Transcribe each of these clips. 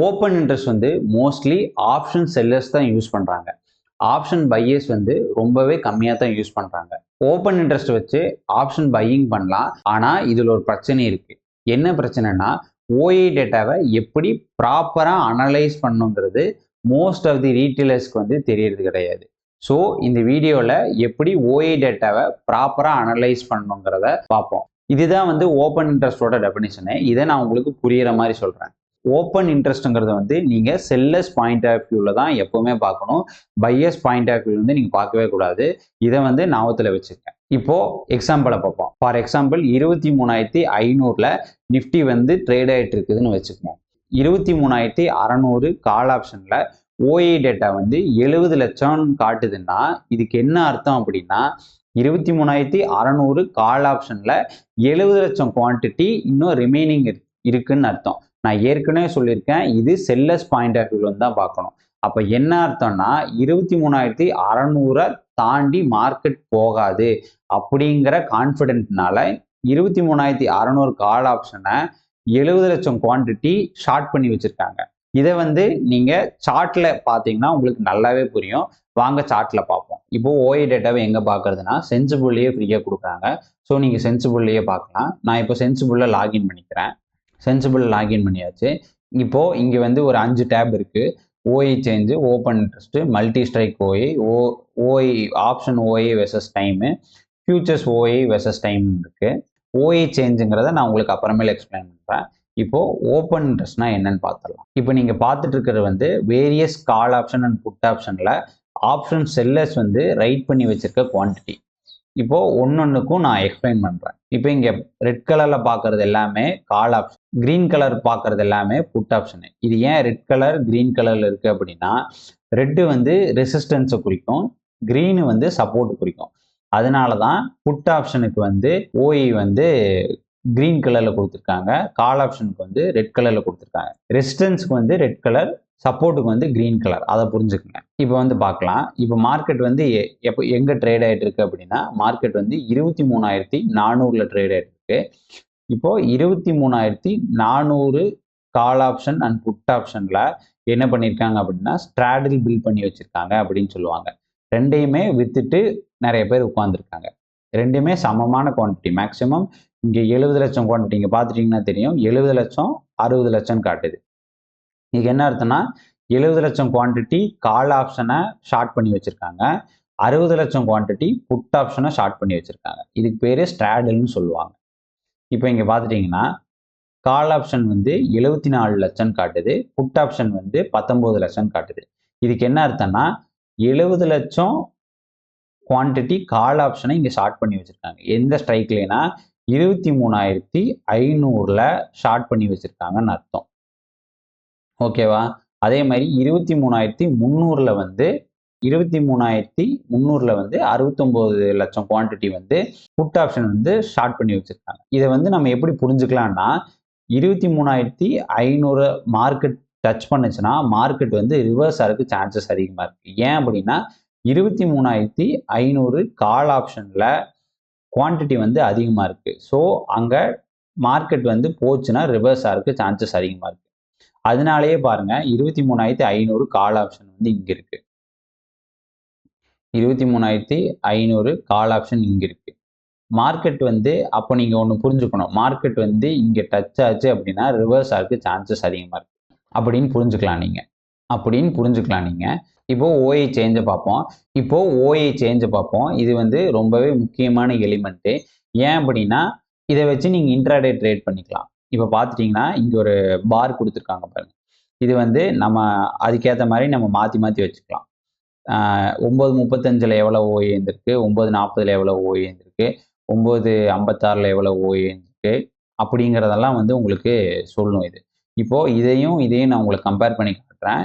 Open interest வந்து mostly option sellers தான் use பண்ணுறாங்க ஆப்ஷன் பையர்ஸ் வந்து ரொம்பவே கம்மியாக தான் யூஸ் பண்ணுறாங்க ஓப்பன் இன்ட்ரெஸ்ட் வச்சு ஆப்ஷன் பையிங் பண்ணலாம். ஆனால் இதில் ஒரு பிரச்சனை இருக்குது என்ன பிரச்சனைனா ஓஏ டேட்டாவை எப்படி ப்ராப்பராக அனலைஸ் பண்ணுங்கிறது மோஸ்ட் ஆஃப் தி ரீட்டெயிலர்ஸ்க்கு வந்து தெரியறது கிடையாது. ஸோ இந்த வீடியோவில் எப்படி ஓஏ டேட்டாவை ப்ராப்பராக அனலைஸ் பண்ணுங்கிறத பார்ப்போம். இதுதான் வந்து ஓப்பன் இன்ட்ரெஸ்டோட டெஃபினேஷனு இதை நான் உங்களுக்கு புரியிற மாதிரி சொல்கிறேன் ஓப்பன் இன்ட்ரெஸ்ட்டுங்கிறத வந்து நீங்கள் செல்லஸ் பாயிண்ட் ஆஃப் வியூவில் தான் எப்போவுமே பார்க்கணும். பையஸ் பாயிண்ட் ஆஃப் வியூ வந்து நீங்கள் பார்க்கவே கூடாது. இதை வந்து ஞாபகத்தில் வச்சுருக்கேன் இப்போ எக்ஸாம்பிளை பார்ப்போம். ஃபார் எக்ஸாம்பிள் இருபத்தி மூணாயிரத்தி ஐநூறில் நிஃப்டி வந்து ட்ரேட் ஆகிட்டு இருக்குதுன்னு வச்சுக்கோங்க. இருபத்தி மூணாயிரத்தி அறநூறு கால் ஆப்ஷனில் ஓஏ டேட்டா வந்து எழுபது லட்சம் காட்டுதுன்னா இதுக்கு என்ன அர்த்தம் அப்படின்னா இருபத்தி மூணாயிரத்தி அறநூறு கால் ஆப்ஷனில் எழுபது லட்சம் குவான்டிட்டி இன்னும் ரிமைனிங் இருக்குன்னு அர்த்தம். நான் ஏற்கனவே சொல்லியிருக்கேன் இது செல்லஸ் பாயிண்ட் ஆஃப் வியூவில் தான் பார்க்கணும். அப்போ என்ன அர்த்தம்னா இருபத்தி மூணாயிரத்தி அறநூறை தாண்டி மார்க்கெட் போகாது அப்படிங்கிற கான்ஃபிடென்ட்னால இருபத்தி மூணாயிரத்தி அறநூறு கால் ஆப்ஷனை எழுபது லட்சம் குவான்டிட்டி ஷார்ட் பண்ணி வச்சுருக்காங்க. இதை வந்து நீங்கள் சார்ட்டில் பார்த்தீங்கன்னா உங்களுக்கு நல்லாவே புரியும். வாங்க சார்ட்டில் பார்ப்போம். இப்போ ஓஏ டேட்டாவை எங்கே பார்க்குறதுனா சென்சிபிள்லேயே ஃப்ரீயாக கொடுக்குறாங்க. ஸோ நீங்கள் சென்சிபிள்லேயே பார்க்கலாம். நான் இப்போ சென்சிபிளில் லாகின் பண்ணிக்கிறேன். சென்சிபிள் லாகின் பண்ணியாச்சு. இப்போது இங்கே வந்து ஒரு அஞ்சு டேப் இருக்குது OI change open interest multi strike OI O OI option OI versus time futures OI versus time இருக்குது ஓஏ சேஞ்சுங்கிறத நான் உங்களுக்கு அப்புறமேல எக்ஸ்பிளைன் பண்ணுறேன் இப்போது ஓப்பன் இன்ட்ரெஸ்ட்னா என்னன்னு பார்த்துடலாம் இப்போ நீங்கள் பார்த்துட்டு இருக்கிறது வந்து various call option and put ஆப்ஷனில் ஆப்ஷன் செல்லர்ஸ் வந்து ரைட் பண்ணி வச்சிருக்க குவான்டிட்டி இப்போ ஒன்னொன்றுக்கும் நான் எக்ஸ்பிளைன் பண்ணுறேன் இப்போ இங்கே ரெட் கலரில் பார்க்குறது எல்லாமே கால் ஆப்ஷன் க்ரீன் கலர் பார்க்குறது எல்லாமே புட் ஆப்ஷனு இது ஏன் ரெட் கலர் க்ரீன் கலரில் இருக்குது அப்படின்னா ரெட்டு வந்து ரெசிஸ்டன்ஸை குறிக்கும் க்ரீனு வந்து சப்போர்ட் குறிக்கும். அதனால தான் புட் ஆப்ஷனுக்கு வந்து ஓஇ வந்து க்ரீன் கலரில் கொடுத்துருக்காங்க கால் ஆப்ஷனுக்கு வந்து ரெட் கலரில் கொடுத்துருக்காங்க. ரெசிஸ்டன்ஸுக்கு வந்து ரெட் கலர் சப்போர்ட்டுக்கு வந்து க்ரீன் கலர் அதை புரிஞ்சுக்கோங்க. இப்போ வந்து பார்க்கலாம். இப்போ மார்க்கெட் வந்து எ- எப்போ எங்கே ட்ரேட் ஆகிட்டு இருக்கு அப்படின்னா மார்க்கெட் வந்து இருபத்தி மூணாயிரத்தி நானூறில் ட்ரேட் ஆகிட்டு இருக்கு. இப்போ இருபத்தி மூணாயிரத்தி நானூறு கால் ஆப்ஷன் அண்ட் புட் ஆப்ஷனில் என்ன பண்ணியிருக்காங்க அப்படின்னா ஸ்ட்ராடில் பில் பண்ணி வச்சுருக்காங்க அப்படின்னு சொல்லுவாங்க. ரெண்டையுமே வித்துட்டு நிறைய பேர் உட்காந்துருக்காங்க ரெண்டுமே சமமான குவான்டிட்டி மேக்ஸிமம் இங்கே எழுபது லட்சம் குவான்டிட்டி இங்கே பார்த்துட்டிங்கன்னா தெரியும். எழுபது லட்சம் அறுபது லட்சம் காட்டுது. இதுக்கு என்ன அர்த்தம்னா எழுபது லட்சம் குவான்டிட்டி கால் ஆப்ஷனை ஷார்ட் பண்ணி வச்சுருக்காங்க. அறுபது லட்சம் குவான்டிட்டி புட் ஆப்ஷனை ஷார்ட் பண்ணி வச்சுருக்காங்க. இதுக்கு பேர் ஸ்ட்ராடல்னு சொல்லுவாங்க. இப்போ இங்கே பார்த்துட்டிங்கன்னா கால் ஆப்ஷன் வந்து எழுபத்தி நாலு லட்சம் காட்டுது புட் ஆப்ஷன் வந்து பத்தொம்போது லட்சம் காட்டுது. இதுக்கு என்ன அர்த்தம்னா எழுபது லட்சம் குவான்டிட்டி கால் ஆப்ஷனை இங்கே ஷார்ட் பண்ணி வச்சுருக்காங்க. எந்த ஸ்ட்ரைக்லேனா இருபத்தி மூணாயிரத்தி ஐநூறில் ஷார்ட் பண்ணி வச்சுருக்காங்கன்னு அர்த்தம். ஓகேவா? அதே மாதிரி இருபத்தி மூணாயிரத்தி முந்நூறில் வந்து இருபத்தி மூணாயிரத்தி முந்நூறில் வந்து அறுபத்தொம்போது லட்சம் குவான்டிட்டி வந்து புட் ஆப்ஷன் வந்து ஷார்ட் பண்ணி வச்சுருக்காங்க. இதை வந்து நம்ம எப்படி புரிஞ்சுக்கலாம்னா இருபத்தி மூணாயிரத்தி ஐநூறு மார்க்கெட் டச் பண்ணுச்சுன்னா மார்க்கெட் வந்து ரிவர்ஸ் ஆகிறதுக்கு சான்சஸ் அதிகமாக இருக்குது ஏன் அப்படின்னா இருபத்தி மூணாயிரத்தி ஐநூறு கால் ஆப்ஷனில் குவான்டிட்டி வந்து அதிகமாக இருக்குது ஸோ அங்கே மார்க்கெட் வந்து போச்சுன்னா ரிவர்ஸ் ஆகிறதுக்கு சான்சஸ் அதிகமாக இருக்குது அதனாலேயே பாருங்க இருபத்தி மூணாயிரத்தி ஐநூறு கால் ஆப்ஷன் வந்து இங்கே இருக்கு. இருபத்தி மூணாயிரத்தி ஐநூறு கால் ஆப்ஷன் இங்கே இருக்கு. மார்க்கெட் வந்து அப்போ நீங்கள் ஒன்று புரிஞ்சுக்கணும். மார்க்கெட் வந்து இங்கே டச் ஆச்சு அப்படின்னா ரிவர்ஸ் ஆகிறதுக்கு சான்சஸ் அதிகமாக இருக்கு. அப்படின்னு புரிஞ்சுக்கலாம் நீங்கள் அப்படின்னு புரிஞ்சுக்கலாம் நீங்கள் இப்போ ஓஏ சேஞ்சை பார்ப்போம். இப்போ ஓஏ சேஞ்சை பார்ப்போம். இது வந்து ரொம்பவே முக்கியமான எலிமெண்ட்டு ஏன் அப்படின்னா இதை வச்சு நீங்கள் இன்ட்ராடே ட்ரேட் பண்ணிக்கலாம். இப்போ பார்த்துட்டிங்கன்னா இங்கே ஒரு பார் கொடுத்துருக்காங்க பாருங்க. இது வந்து நம்ம அதுக்கேற்ற மாதிரி நம்ம மாற்றி மாற்றி வச்சுக்கலாம். ஒம்பது முப்பத்தஞ்சில் எவ்வளோ ஓஏ எழுந்திருக்கு ஒம்பது நாற்பதில் எவ்வளோ ஓஏ எழுந்திருக்கு ஒம்பது ஐம்பத்தாறில் எவ்வளோ ஓஏ எழுந்திருக்கு அப்படிங்கிறதெல்லாம் வந்து உங்களுக்கு சொல்லணும் இது. இப்போது இதையும் இதையும் நான் உங்களுக்கு கம்பேர் பண்ணி காட்டுறேன்.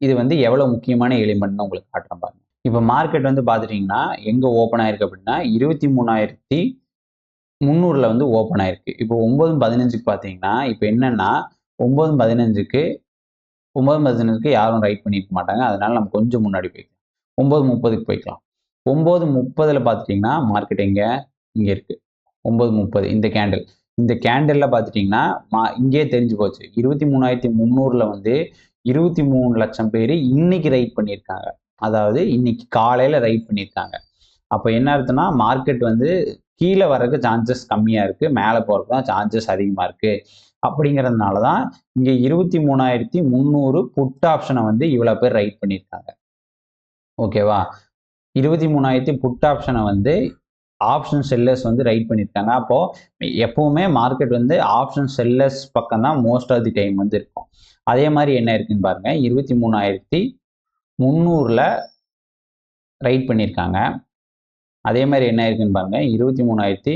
இது வந்து எவ்வளோ முக்கியமான எலிமெண்ட்னு உங்களுக்கு காட்டுறேன் பாருங்கள் இப்போ மார்க்கெட் வந்து பார்த்துட்டிங்கன்னா எங்கே ஓப்பன் ஆயிருக்கு அப்படின்னா இருபத்தி மூணாயிரத்தி முந்நூறில் வந்து ஓப்பன் ஆயிருக்கு. இப்போ ஒம்பது பதினஞ்சுக்கு பார்த்தீங்கன்னா இப்போ என்னென்னா ஒம்பதும் பதினஞ்சுக்கு ஒம்பது பதினஞ்சுக்கு யாரும் ரைட் பண்ணியிருக்க மாட்டாங்க. அதனால நம்ம கொஞ்சம் முன்னாடி போய்க்கலாம். ஒம்பது முப்பதுக்கு போய்க்கலாம். ஒம்பது முப்பதில் பார்த்துட்டிங்கன்னா மார்க்கெட் எங்கே? இங்கே இருக்குது ஒம்பது முப்பது இந்த கேண்டில் இந்த கேண்டலில் பார்த்துட்டிங்கன்னா மா இங்கேயே தெரிஞ்சு போச்சு. இருபத்தி மூணாயிரத்தி முந்நூறில் வந்து இருபத்தி மூணு லட்சம் பேர் இன்னைக்கு ரைட் பண்ணியிருக்காங்க அதாவது இன்னைக்கு காலையில் ரைட் பண்ணியிருக்காங்க அப்போ என்ன அர்த்தம்னா மார்க்கெட் வந்து கீழே வர்றதுக்கு சான்சஸ் கம்மியாக இருக்குது மேலே போகிறதுக்கு தான் சான்சஸ் அதிகமாக இருக்குது அப்படிங்கிறதுனால தான் இங்கே இருபத்தி மூணாயிரத்தி முந்நூறு புட் ஆப்ஷனை வந்து இவ்வளோ பேர் ரைட் பண்ணியிருக்காங்க ஓகேவா இருபத்தி மூணாயிரத்தி புட் ஆப்ஷனை வந்து ஆப்ஷன் செல்லர்ஸ் வந்து ரைட் பண்ணியிருக்காங்க அப்போது எப்போவுமே மார்க்கெட் வந்து ஆப்ஷன் செல்லர்ஸ் பக்கம் தான் மோஸ்ட் ஆஃப் தி டைம் வந்து இருக்கும். அதே மாதிரி என்ன இருக்குன்னு பாருங்கள் இருபத்தி மூணாயிரத்தி முந்நூறில் ரைட் பண்ணியிருக்காங்க அதே மாதிரி என்ன இருக்குன்னு பாருங்கள் இருபத்தி மூணாயிரத்தி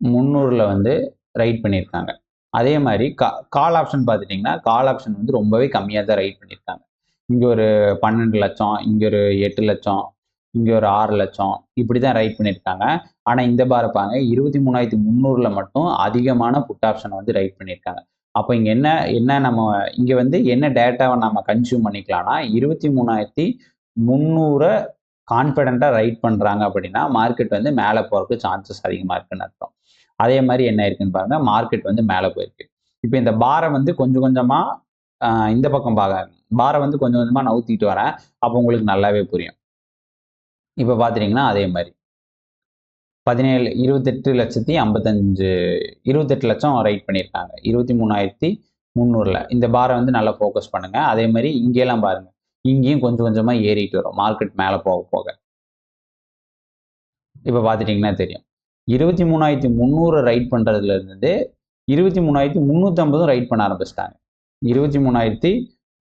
முந்நூறில் வந்து ரைட் பண்ணியிருக்காங்க. அதே மாதிரி கா கால் ஆப்ஷன் பார்த்துட்டிங்கன்னா கால் ஆப்ஷன் வந்து ரொம்பவே கம்மியாக தான் ரைட் பண்ணியிருக்காங்க. இங்கே ஒரு பன்னெண்டு லட்சம் இங்கே ஒரு எட்டு லட்சம் இங்கே ஒரு ஆறு லட்சம் இப்படி தான் ரைட் பண்ணியிருக்காங்க. ஆனால் இந்த பார் பாருங்க இருபத்தி மூணாயிரத்தி முந்நூறில் மட்டும் அதிகமான புட் ஆப்ஷனை வந்து ரைட் பண்ணியிருக்காங்க. அப்போ இங்கே என்ன என்ன நம்ம இங்கே வந்து என்ன டேட்டாவை நம்ம கன்சியூம் பண்ணிக்கலாம்னா இருபத்தி மூணாயிரத்தி முந்நூறை கான்ஃபிடென்ட்டாக ரைட் பண்ணுறாங்க அப்படின்னா மார்க்கெட் வந்து மேலே போகிறதுக்கு சான்சஸ் அதிகமாக இருக்குன்னு அர்த்தம். அதே மாதிரி என்ன இருக்குன்னு பாருங்க மார்க்கெட் வந்து மேலே போயிருக்கு. இப்போ இந்த பாரை வந்து கொஞ்சம் கொஞ்சமாக இந்த பக்கம் பார்க்க பாரை வந்து கொஞ்சம் கொஞ்சமாக நவுத்திட்டு வரேன். அப்போ உங்களுக்கு நல்லாவே புரியும். இப்போ பார்த்துட்டிங்கன்னா அதே மாதிரி. பதினேழு இருபத்தெட்டு லட்சத்தி ஐம்பத்தஞ்சு இருபத்தெட்டு லட்சம் ரைட் பண்ணியிருக்காங்க இருபத்தி மூணாயிரத்தி முந்நூறில். இந்த பாரை வந்து நல்லா ஃபோக்கஸ் பண்ணுங்கள் அதே மாதிரி இங்கேலாம் பாருங்கள் இங்கேயும் கொஞ்சம் கொஞ்சமாக ஏறிட்டு வரும். மார்க்கெட் மேலே போக போக. இப்போ பார்த்துட்டிங்கன்னா தெரியும். இருபத்தி மூணாயிரத்தி முந்நூறு ரைட் பண்ணுறதுல இருந்து இருபத்தி மூணாயிரத்தி முந்நூற்றம்பதும் ரைட் பண்ண ஆரம்பிச்சிட்டாங்க. இருபத்தி மூணாயிரத்தி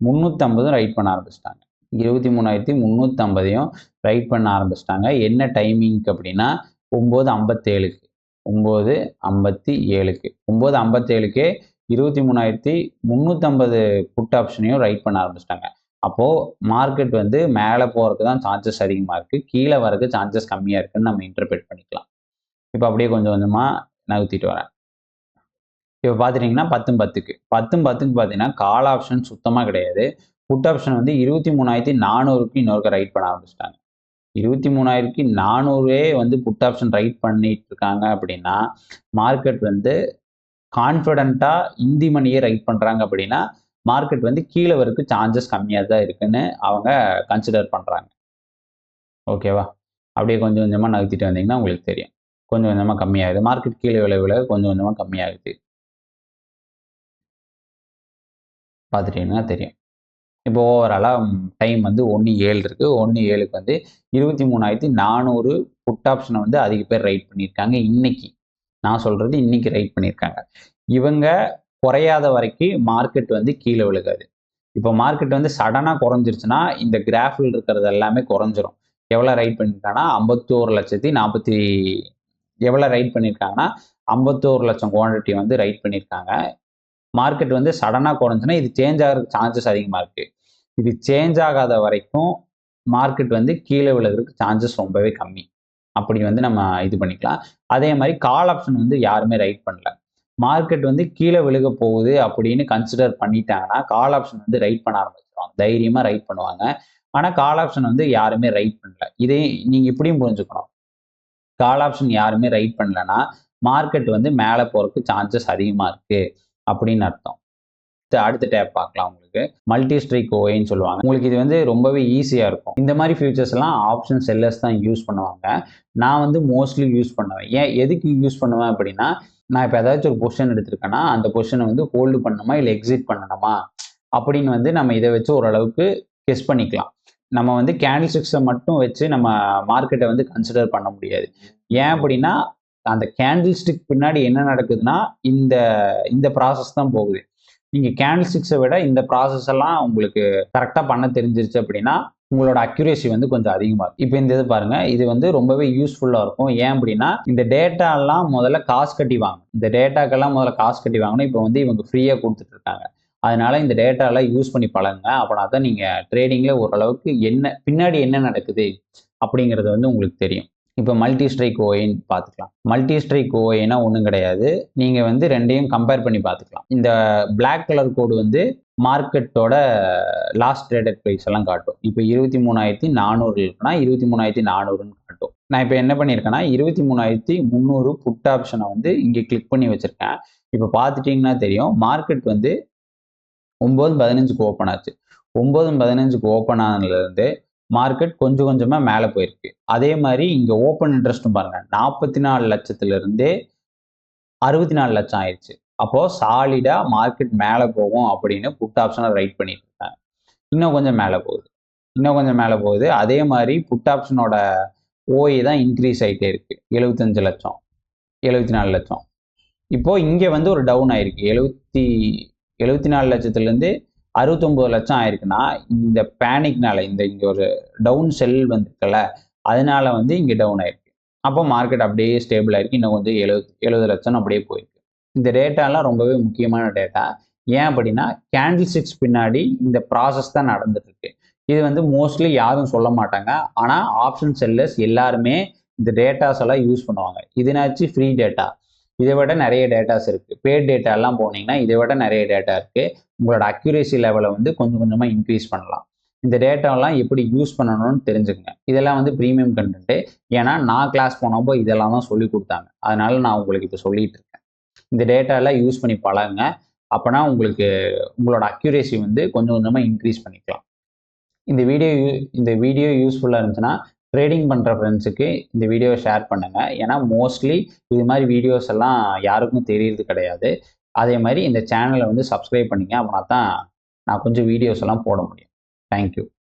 முந்நூற்றம்பதும் ரைட் பண்ண ஆரம்பிச்சிட்டாங்க. இருபத்தி மூணாயிரத்தி முந்நூற்றம்பதையும் ரைட் பண்ண ஆரம்பிச்சிட்டாங்க. என்ன டைமிங்க்கு அப்படின்னா ஒம்பது ஐம்பத்தேழுக்கு. ஒம்பது ஐம்பத்தி ஏழுக்கு ஒம்பது ஐம்பத்தேழுக்கே இருபத்தி மூணாயிரத்தி முந்நூற்றம்பது புட் ஆப்ஷனையும் ரைட் பண்ண ஆரம்பிச்சிட்டாங்க. அப்போது மார்க்கெட் வந்து மேலே போகிறதுக்கு தான் சான்சஸ் அதிகமாக இருக்குது கீழே வரதுக்கு சான்சஸ் கம்மியாக இருக்குன்னு நம்ம இன்டர்பிரேட் பண்ணிக்கலாம். இப்போ அப்படியே கொஞ்சம் கொஞ்சமாக நகர்த்திட்டு வரேன். இப்போ பார்த்துட்டிங்கன்னா பத்தும் பத்துக்கு. பத்தும் பத்துக்கு பார்த்தீங்கன்னா கால் ஆப்ஷன் சுத்தமாக கிடையாது. புட் ஆப்ஷன் வந்து இருபத்தி மூணாயிரத்தி நானூறுக்கு இன்னொருக்க ரைட் பண்ண ஆரம்பிச்சிட்டாங்க. இருபத்தி மூணாயிரத்தி நானூறுவே வந்து புட் ஆப்ஷன் ரைட் பண்ணிட்டு இருக்காங்க அப்படின்னா மார்க்கெட் வந்து கான்ஃபிடண்ட்டாக இந்தி மணியை ரைட் பண்ணுறாங்க அப்படின்னா மார்க்கெட் வந்து கீழே வரக்கு சான்சஸ் கம்மியாக தான் இருக்குன்னு அவங்க கன்சிடர் பண்ணுறாங்க ஓகேவா அப்படியே கொஞ்சம் கொஞ்சமாக நகர்த்திட்டு வந்தீங்கன்னா உங்களுக்கு தெரியும். கொஞ்சம் கொஞ்சமாக கம்மியாகுது. மார்க்கெட் கீழே விலை விலை கொஞ்சம் கொஞ்சமாக கம்மியாகுது. பார்த்துட்டீங்கன்னா தெரியும். இப்போ ஓவராலாக டைம் வந்து ஒன்று ஏழு இருக்குது ஒன்று ஏழுக்கு வந்து இருபத்தி மூணாயிரத்தி நானூறு புட் ஆப்ஷனை வந்து அதிக பேர் ரைட் பண்ணியிருக்காங்க. இன்னைக்கு நான் சொல்கிறது இன்னைக்கு ரைட் பண்ணியிருக்காங்க. இவங்க குறையாத வரைக்கும் மார்க்கெட் வந்து கீழே விழுகாது. இப்போ மார்க்கெட் வந்து சடனாக குறைஞ்சிருச்சுன்னா இந்த கிராஃபில் இருக்கிறது எல்லாமே குறைஞ்சிரும். எவ்வளோ ரைட் பண்ணியிருக்காங்கன்னா ஐம்பத்தோரு லட்சத்தி நாற்பத்தி எவ்வளோ ரைட் பண்ணியிருக்காங்கன்னா ஐம்பத்தோரு லட்சம் குவான்டிட்டி வந்து ரைட் பண்ணியிருக்காங்க மார்க்கெட் வந்து சடனாக குறைஞ்சுன்னா இது சேஞ்ச் ஆகிறதுக்கு சான்சஸ் அதிகமாக இருக்குது இது சேஞ்ச் ஆகாத வரைக்கும் மார்க்கெட் வந்து கீழே விழுகிறதுக்கு சான்சஸ் ரொம்பவே கம்மி. அப்படி வந்து நம்ம இது பண்ணிக்கலாம். அதே மாதிரி கால் ஆப்ஷன் வந்து யாருமே ரைட் பண்ணல. மார்க்கெட் வந்து கீழே விழுக போகுது அப்படின்னு கன்சிடர் பண்ணிட்டாங்கன்னா கால் ஆப்ஷன் வந்து ரைட் பண்ண ஆரம்பிச்சிருவாங்க. தைரியமாக ரைட் பண்ணுவாங்க. ஆனால் கால் ஆப்ஷன் வந்து யாருமே ரைட் பண்ணல. இதே நீங்கள் இப்படியும் புரிஞ்சுக்கணும். கால் ஆப்ஷன் யாருமே ரைட் பண்ணலன்னா மார்க்கெட் வந்து மேலே போகிறதுக்கு சான்சஸ் அதிகமாக இருக்குது அப்படின்னு அர்த்தம். அடுத்த டேப் பார்க்கலாம் உங்களுக்கு. மல்டி ஸ்ட்ரைக் ஓஏன்னு சொல்லுவாங்க. உங்களுக்கு இது வந்து ரொம்பவே ஈஸியாக இருக்கும். இந்த மாதிரி ஃபியூச்சர்ஸ் எல்லாம் ஆப்ஷன் செல்லர்ஸ் தான் யூஸ் பண்ணுவாங்க. நான் வந்து மோஸ்ட்லி யூஸ் பண்ணுவேன். ஏன் எதுக்கு யூஸ் பண்ணுவேன் அப்படின்னா நான் இப்போ ஏதாச்சும் ஒரு பொசிஷன் எடுத்திருக்கேன்னா அந்த பொசிஷனை வந்து ஹோல்டு பண்ணணுமா இல்லை எக்ஸிட் பண்ணணுமா? அப்படின்னு வந்து நம்ம இதை வச்சு ஓரளவுக்கு கெஸ் பண்ணிக்கலாம். நம்ம வந்து கேண்டில் ஸ்டிக்ஸை மட்டும் வச்சு நம்ம மார்க்கெட்டை வந்து கன்சிடர் பண்ண முடியாது. ஏன் அப்படின்னா அந்த கேண்டில் ஸ்டிக் பின்னாடி என்ன நடக்குதுன்னா இந்த இந்த ப்ராசஸ் தான் போகுது. நீங்கள் கேண்டில் ஸ்டிக்ஸை விட இந்த ப்ராசஸ் எல்லாம் உங்களுக்கு கரெக்டாக பண்ண தெரிஞ்சிருச்சு அப்படின்னா உங்களோட அக்யூரேசி வந்து கொஞ்சம் அதிகமாக இருக்கும். இப்போ இந்த இது பாருங்கள் இது வந்து ரொம்பவே யூஸ்ஃபுல்லாக இருக்கும். ஏன் அப்படின்னா இந்த டேட்டாலாம் முதல்ல காசு கட்டி வாங்க இந்த டேட்டாக்கெல்லாம் முதல்ல காசு கட்டி வாங்கணும். இப்போ வந்து இவங்க ஃப்ரீயாக கொடுத்துட்டு இருக்காங்க. அதனால இந்த டேட்டாலாம் யூஸ் பண்ணி பழகுங்க. அப்படின்னா தான் நீங்கள் ட்ரேடிங்கில் ஓரளவுக்கு என்ன பின்னாடி என்ன நடக்குது அப்படிங்கிறது வந்து உங்களுக்கு தெரியும். இப்போ மல்டி ஸ்ட்ரைக் ஓஏன்னு பார்த்துக்கலாம் மல்டி ஸ்ட்ரைக் ஓஏனா ஒன்றும் கிடையாது. நீங்கள் வந்து ரெண்டையும் கம்பேர் பண்ணி பார்த்துக்கலாம் இந்த பிளாக் கலர் கோடு வந்து மார்க்கெட்டோட லாஸ்ட் ட்ரேடட் ப்ரைஸ் எல்லாம் காட்டும். இப்போ இருபத்தி மூணாயிரத்தி நானூறு இருக்குன்னா இருபத்தி மூணாயிரத்தி நானூறுன்னு காட்டும். நான் இப்போ என்ன பண்ணியிருக்கேன்னா இருபத்தி மூணாயிரத்தி முந்நூறு புட் ஆப்ஷனை வந்து இங்கே கிளிக் பண்ணி வச்சுருக்கேன். இப்போ பார்த்துட்டிங்கன்னா தெரியும் மார்க்கெட் வந்து ஒம்பது பதினஞ்சுக்கு ஓப்பன் ஆச்சு. ஒம்பது பதினஞ்சுக்கு ஓப்பன் ஆனதுலேருந்து மார்க்கெட் கொஞ்சம் கொஞ்சமாக மேலே போயிருக்கு. அதே மாதிரி இங்கே ஓப்பன் இன்ட்ரெஸ்ட்டும் பாருங்கள் நாற்பத்தி நாலு லட்சத்துலேருந்தே அறுபத்தி நாலு லட்சம் ஆயிடுச்சு. அப்போது சாலிடாக மார்க்கெட் மேலே போகும் அப்படின்னு புட் ஆப்ஷனை ரைட் பண்ணிட்டு இருக்காங்க. இன்னும் கொஞ்சம் மேலே போகுது. இன்னும் கொஞ்சம் மேலே போகுது. அதே மாதிரி புட் ஆப்ஷனோட ஓஏ தான் இன்க்ரீஸ் ஆகிட்டே இருக்குது எழுபத்தஞ்சு லட்சம். எழுபத்தி நாலு லட்சம். இப்போது இங்கே வந்து ஒரு டவுன் ஆயிருக்கு. எழுபத்தி எழுபத்தி நாலு லட்சத்துலேருந்து அறுபத்தொம்போது லட்சம் ஆயிருக்குன்னா இந்த பேனிக்னால இந்த இங்கே ஒரு டவுன் செல் வந்திருக்குல்ல அதனால வந்து இங்கே டவுன் ஆயிருக்கு. அப்போ மார்க்கெட் அப்படியே ஸ்டேபிள் ஆயிருக்கு. இன்னும் கொஞ்சம் எழுபது எழுபது லட்சம் அப்படியே போயிருக்கு. இந்த டேட்டாலாம் ரொம்பவே முக்கியமான டேட்டா ஏன் அப்படின்னா கேண்டில் ஸ்டிக்ஸ் பின்னாடி இந்த ப்ராசஸ் தான் நடந்துட்டுருக்கு. இது வந்து மோஸ்ட்லி யாரும் சொல்ல மாட்டாங்க. ஆனால் ஆப்ஷன் செல்லர்ஸ் எல்லாருமே இந்த டேட்டாஸ் எல்லாம் யூஸ் பண்ணுவாங்க. இதுனாச்சு ஃப்ரீ டேட்டா இதை விட நிறைய டேட்டாஸ் இருக்குது பேட் டேட்டா எல்லாம் போனீங்கன்னா இதை விட நிறைய டேட்டா இருக்குது உங்களோட அக்யூரேசி லெவலை வந்து கொஞ்சம் கொஞ்சமாக இன்க்ரீஸ் பண்ணலாம். இந்த டேட்டாலாம் எப்படி யூஸ் பண்ணணும்னு தெரிஞ்சுக்கங்க. இதெல்லாம் வந்து ப்ரீமியம் கண்டென்ட்டு ஏன்னா நான் கிளாஸ் போனப்போ இதெல்லாம் தான் சொல்லி கொடுத்தாங்க. அதனால நான் உங்களுக்கு இப்போ சொல்லிட்டு இருக்கேன். இந்த டேட்டாலாம் யூஸ் பண்ணி பழகுங்க. அப்போனா உங்களுக்கு உங்களோட அக்யூரேசி வந்து கொஞ்சம் கொஞ்சமாக இன்க்ரீஸ் பண்ணிக்கலாம். இந்த வீடியோ இந்த வீடியோ யூஸ்ஃபுல்லாக இருந்துச்சுன்னா ட்ரேடிங் பண்ணுற ஃப்ரெண்ட்ஸுக்கு இந்த வீடியோவை ஷேர் பண்ணுங்கள் ஏன்னா மோஸ்ட்லி இது மாதிரி வீடியோஸ் எல்லாம் யாருக்கும் தெரியறது கிடையாது. அதே மாதிரி இந்த சேனலை வந்து சப்ஸ்கிரைப் பண்ணிங்க அப்படின்னா தான் நான் கொஞ்சம் வீடியோஸ் எல்லாம் போட முடியும். தேங்க்யூ